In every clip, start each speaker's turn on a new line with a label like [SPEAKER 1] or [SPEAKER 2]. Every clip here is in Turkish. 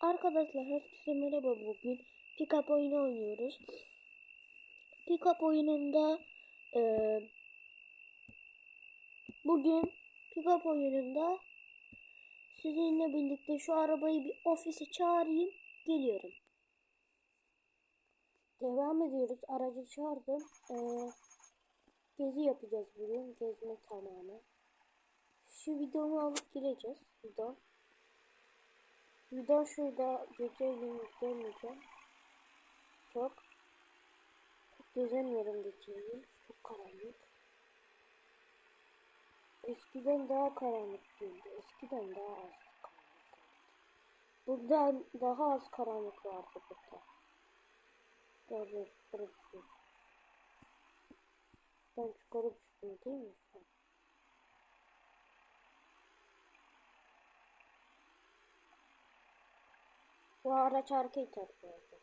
[SPEAKER 1] Arkadaşlar herkese merhaba bugün pick-up oyunu oynuyoruz. Pick-up oyununda eee, bugün pick-up oyununda sizinle birlikte şu arabayı bir ofise çağırayım geliyorum. Devam ediyoruz. Aracı çağırdım. Eee, gezi yapacağız bugün. Gezme tamamen. Şu bidonu alıp gireceğiz. Bidon. Bidon şurada geceyle gelmeyeceğim. Çok. Çok gezemiyorum geceyi. Çok karanlık. Eskiden daha karanlık değildi. Eskiden daha az karanlık vardı. Burada daha az karanlık vardı burada. Gördünüz, burası. Ben çıkarıp düştüm değil mi? Bu araç arka iter bu arada.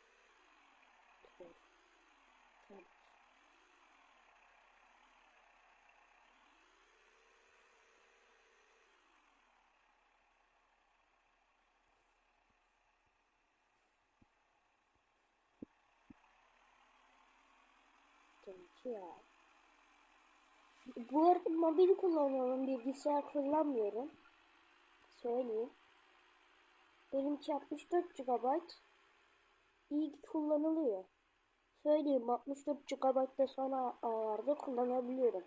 [SPEAKER 1] Ya. Bu arada mobil kullanıyorum. Bilgisayar kullanmıyorum. Söyleyeyim. Benimki 64 GB. İyi ki kullanılıyor. Söyleyeyim 64 GB da sonra ayarda kullanabiliyorum.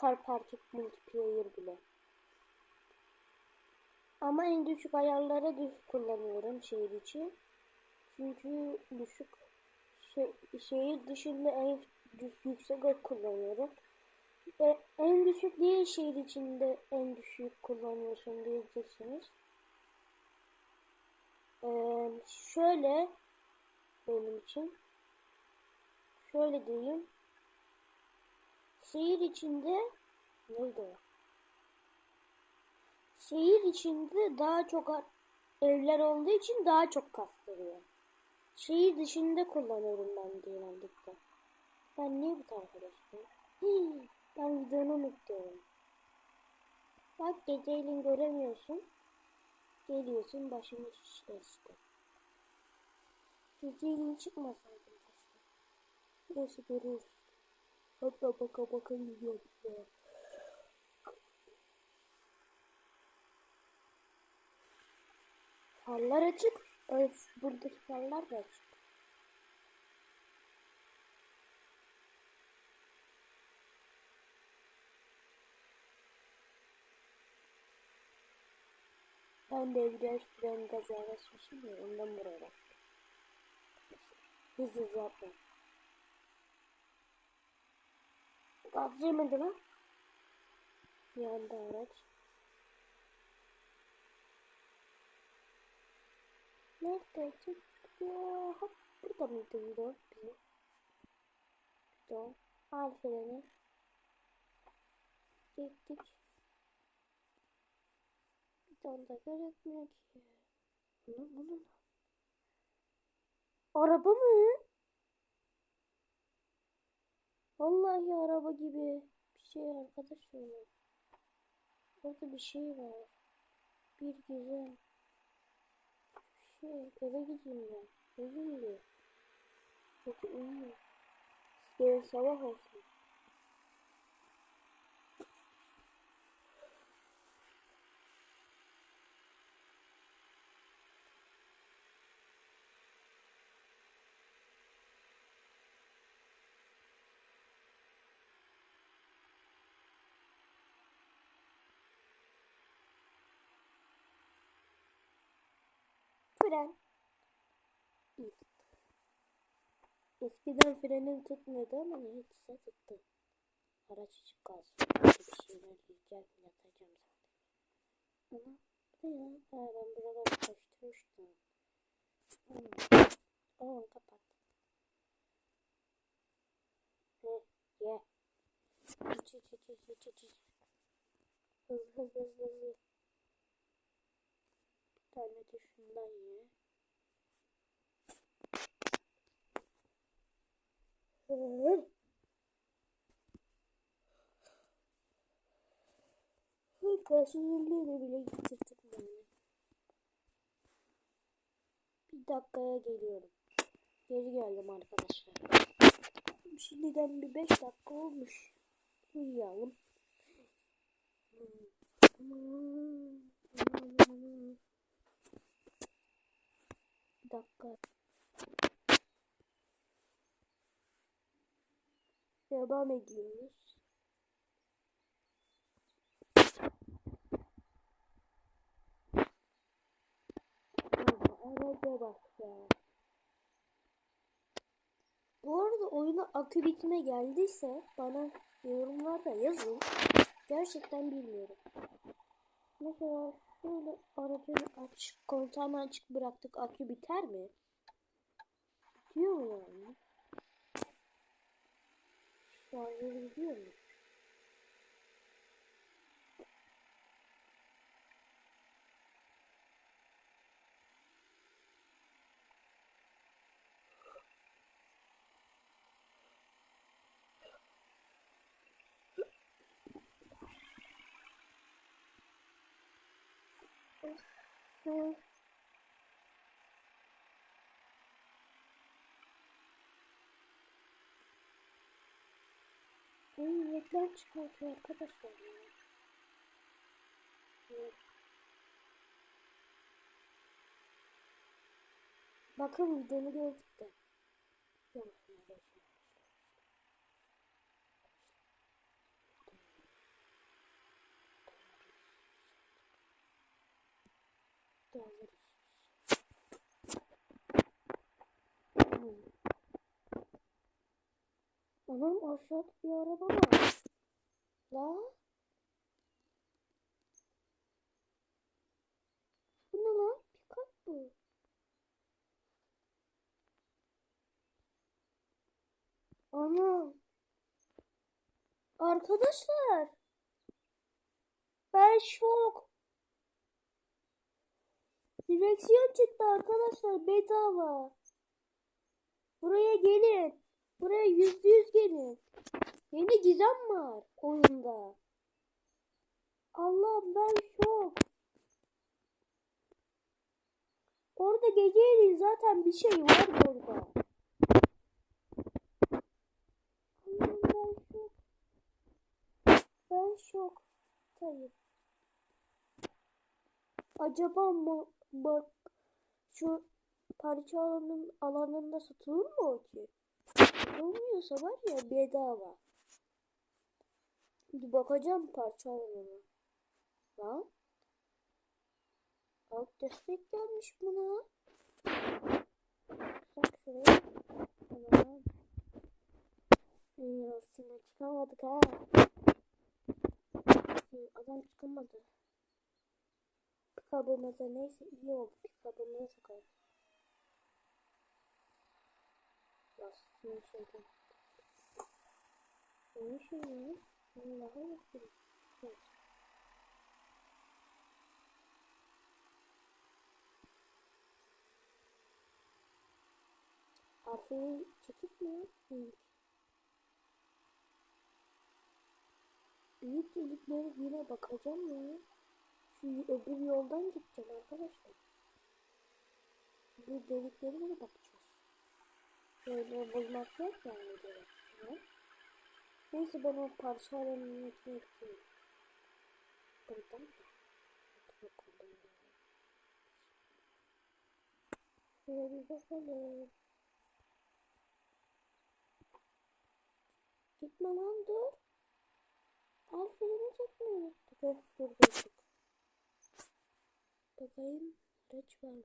[SPEAKER 1] Car Parking Multiplayer bile. Ama en düşük ayarlara düşük kullanıyorum şehir için. Çünkü düşük şey, şehir dışında en yüksek kullanıyorum. E, en düşük diye şehir içinde en düşük kullanıyorsun diyeceksiniz. Şöyle benim için şöyle diyeyim şehir içinde neydi o? Şehir içinde daha çok evler olduğu için daha çok kastırıyor. Şehir dışında kullanıyorum ben genellikle. Ben niye bu tarafa geçtim? Ben videonu unutuyorum. Bak geceyle göremiyorsun. Geliyorsun başımı şişte işte. Geceyle çıkmasaydım keşke. Neyse görürüz. Hatta baka baka gidiyorum ya. Farlar açık. Evet, buradaki farlar da açık. Ben de biraz fren gaz yaklaşmışım ya ondan buraya baktım. Hızlı hızlı yapma. Gaz yemedi lan. Bir anda araç. Nerede çıktı? Hop burada mıydı video? Bizim. Video. Al freni. Gittik. Bir tane da gözükmüyor ki. Bu ne bu ne? Araba mı? Vallahi araba gibi bir şey arkadaşlar. Orada bir şey var. Bir güzel. Şey. Eve gideyim ben. Uyuyayım bir. Hadi uyuyayım. Yarın sabah olsun. Fren. Eskiden frenim tutmuyordu ama neyse tuttu. Araç açık kalsın. Bir şeyler yiyeceğim, yatacağım zaten. Ama ne ya? Ha, ben buraları karıştırmıştım. Hmm. Aa, kapat. Ye. İç, iç. Hızlı, hızlı, hızlı, tane de şundan ye. Garsonluğu bile getirdim yani. dakikaya geliyorum. Geri geldim arkadaşlar. Şimdiden bir 5 dakika olmuş. Uyuyalım. Bir dakika. Devam ediyoruz. Araca bak ya. Bu arada oyuna akü bitme geldiyse bana yorumlarda yazın. Gerçekten bilmiyorum. Mesela böyle aracı aç, kontağını açık bıraktık akü biter mi? Bitiyor mu yani? Şarjı gidiyor mu? Hı. Oyun reklam çıkartıyor arkadaşlar ya. Evet. Bakın videomu gördük de. Yavaş Doldururuz. Hmm. Anam aşağıda bir araba var. La. Bu ne lan? Pikap bu. Anam. Arkadaşlar. Ben şok. Direksiyon çıktı arkadaşlar bedava. Buraya gelin. Buraya yüzde yüz gelin. Yeni gizem var oyunda. Allah'ım ben şok. Orada geceleyin zaten bir şey var orada. Allah'ım ben şok. Ben şok. Hayır. Acaba mı bak şu parça alanın alanında satılır mı o ki? Olmuyorsa var ya bedava. Bir bakacağım parça alanına. Lan. Alt destek gelmiş buna. Bak şuraya. Tamam. Aslında çıkamadık ha. Adam çıkamadı. Kabımıza neyse iyi oldu. Kabımıza sokalım. Lastiğini şeyden. Ne ya? Allah'a bakayım. Evet. Harfini çekip mi? Büyük. Büyük delikleri yine bakacağım ya. Öbür yoldan gideceğim arkadaşlar. Bu deliklere de bakacağız. Böyle bulmak yok yani. Ya. Neyse ben o parça alanının içine gideyim. Buradan da. Şöyle bir bakalım. Gitme lan dur. Al freni çekmeyi unuttuk. Dur durduk. Bakayım araç var mı?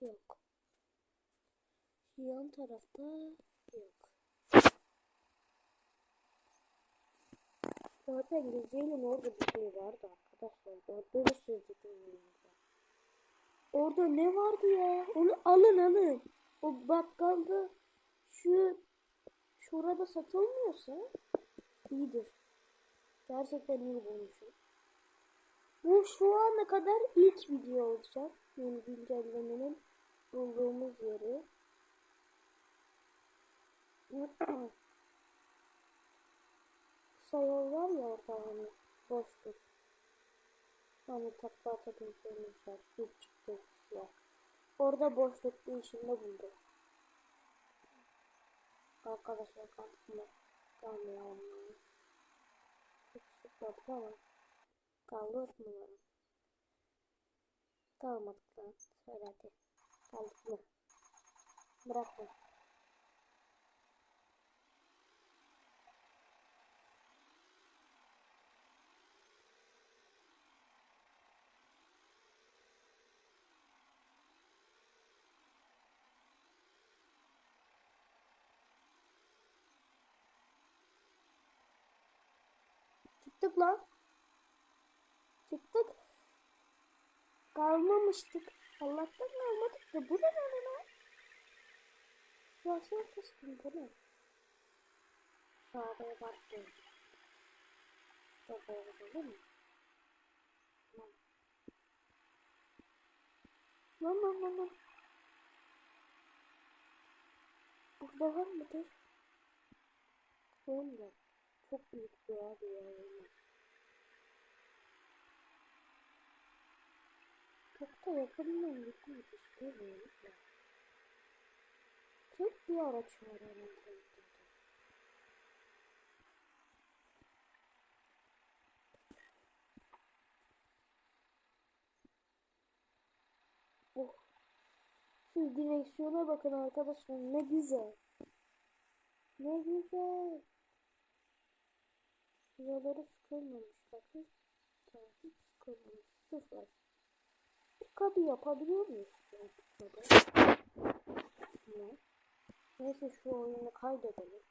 [SPEAKER 1] Yok. Yan tarafta yok. Zaten Gezeylin orada bir şey vardı arkadaşlar. Orada da vardı. Orada ne vardı ya? Onu alın alın. O bakkalda şu şurada satılmıyorsa iyidir. Gerçekten iyi bulmuşum. Bu şu ana kadar ilk video olacak. Yeni güncellemenin bulduğumuz yeri. Kısa yol var ya orada hani boşluk. Hani takla atabileceğimiz yer. Bir çıktı ya. Orada boşlukta işinde buldu. Arkadaşlar kaldık mı? Kalmıyor onları. Çok sıkladık ama. Kaldık mı lan? Kalmadık lan. Söyle hadi. Kaldık mı? Bırak mı? Çıktık lan. Çıktık. Kalmamıştık. Allah'tan kalmadık da bu ne lan lan? Nasıl kıstım bu ne? Sağdaya baktım. Oldu değil mi? Lan. Lan lan lan. Burada var mıdır? Olmuyor. Çok büyük bir abi ya. Yakından gitmek istemiyorum. da. Tek bir araç var herhalde. Oh. Şu direksiyona bakın arkadaşlar ne güzel. Ne güzel. Şuraları sıkılmamış bakın. Tamam, hiç sıkılmamış. Sıfır. Kadı yapabiliyor muyuz? Ne? Neyse şu oyunu kaydedelim.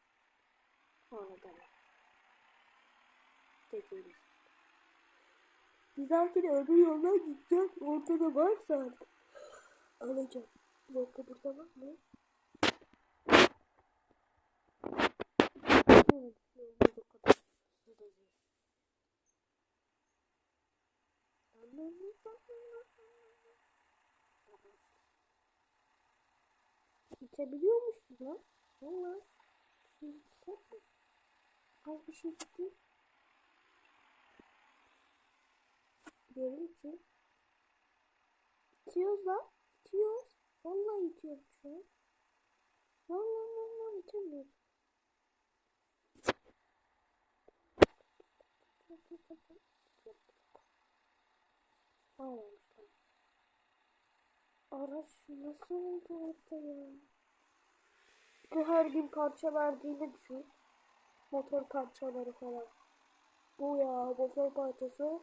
[SPEAKER 1] Sonra da dediğimiz. Bir dahakine öbür yoldan gideceğiz. Ortada varsa alacağım. Bir burada var mı? Evet, yolumuz o kadar. Gideceğiz. İçebiliyor musun lan? Valla. Az bir şey içti. Geri için. İçiyoruz lan. İçiyoruz. Vallahi içiyoruz şu an. Vallahi vallahi içemiyoruz. Almamışlar. Araç nasıl oldu orada ya? Bu her gün parça verdiğini düşün. Motor parçaları falan. Bu ya motor parçası.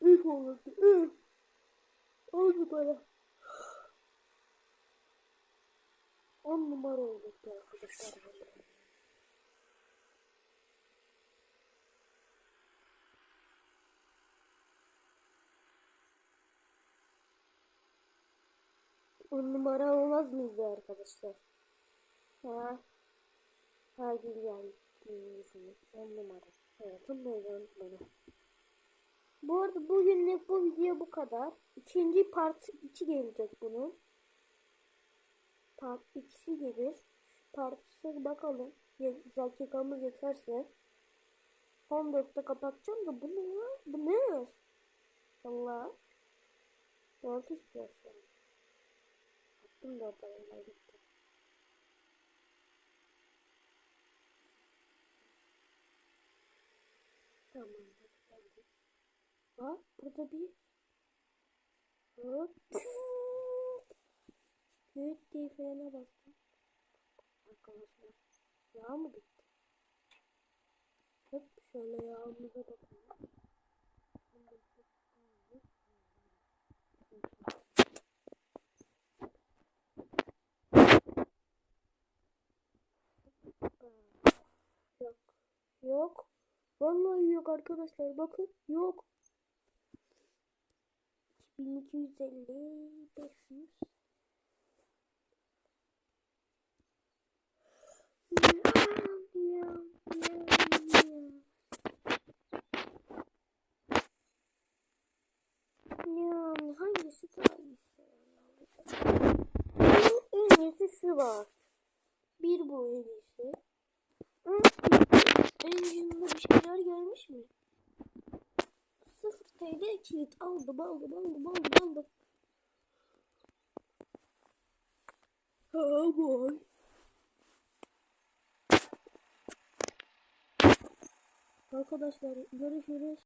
[SPEAKER 1] İlk olurdu. İlk. On numara. On numara olurdu arkadaşlar. On numara olmaz mıydı arkadaşlar? Ha? Gün yani düşünün. On numara. Böyle on numara. Bu arada bugünlük bu video bu kadar. İkinci part 2 gelecek bunun. Part 2'si gelir. Part 2'si bakalım. Dakikamız yeterse. 14'te kapatacağım da bu ne ya? Bu ne? Allah. 4 istiyorsun. Attım da orada gitti. Tamam. Geldi. Ha burada bir hop büyük diye frene bastım. Arkadaşlar yağ mı bitti? Hop şöyle yağımıza bakalım. Yok. Yok. Vallahi yok arkadaşlar bakın yok. 1250 500 Yani hangisi daha iyisi? En iyisi şu var. Bir bu en iyisi. Hı, Engine'da bir şeyler gelmiş mi? Sıfır TL kilit aldım aldım aldım aldım aldım. Cowboy. Arkadaşlar görüşürüz.